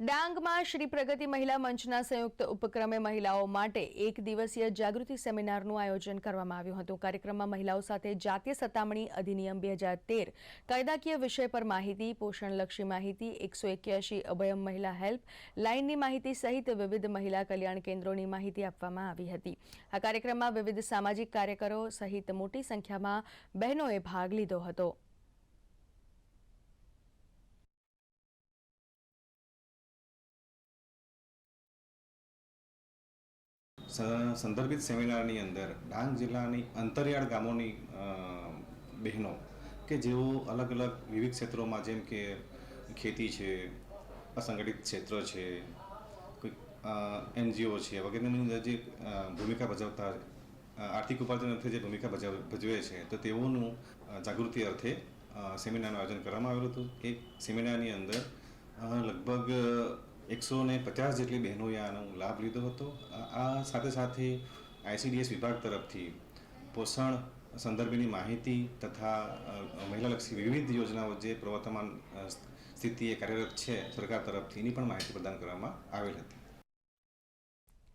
ડાંગમાં શ્રી પ્રગતિ મહિલા મંચના સંયુક્ત ઉપક્રમે મહિલાઓ માટે એક દિવસીય જાગૃતિ સેમિનારનું આયોજન કરવામાં આવ્યું હતું. કાર્યક્રમમાં મહિલાઓ સાથે જાતીય સતામણી અધિનિયમ બે હજાર તેર, કાયદાકીય વિષય પર માહિતી, પોષણલક્ષી માહિતી, એકસો એક્યાસી અભયમ મહિલા હેલ્પ લાઇનની માહિતી સહિત વિવિધ મહિલા કલ્યાણ કેન્દ્રોની માહિતી આપવામાં આવી હતી. આ કાર્યક્રમમાં વિવિધ સામાજિક કાર્યકરો સહિત મોટી સંખ્યામાં બહેનોએ ભાગ લીધો હતો. સંદર્ભિત સેમિનારની અંદર ડાંગ જિલ્લાની અંતરિયાળ ગામોની બહેનો કે જેઓ અલગ અલગ વિવિધ ક્ષેત્રોમાં જેમ કે ખેતી છે, અસંગઠિત ક્ષેત્ર છે એનજીઓ છે વગેરેની અંદર જે ભૂમિકા ભજવતા આર્થિક ઉપાર્જન અર્થે જે ભૂમિકા ભજવ છે, તો તેઓનું જાગૃતિ અર્થે સેમિનારનું આયોજન કરવામાં આવેલું હતું. એ સેમિનારની અંદર લગભગ એકસો ને પચાસ જેટલી બહેનોએ આનો લાભ લીધો હતો. આ- સાથે સાથે આઈસીડીએસ વિભાગ તરફથી પોષણ સંદર્ભની માહિતી તથા મહિલાલક્ષી વિવિધ યોજનાઓ જે પ્રવર્તમાન સ્થિતિએ કાર્યરત છે, સરકાર તરફથી એની પણ માહિતી પ્રદાન કરવામાં આવેલ હતી.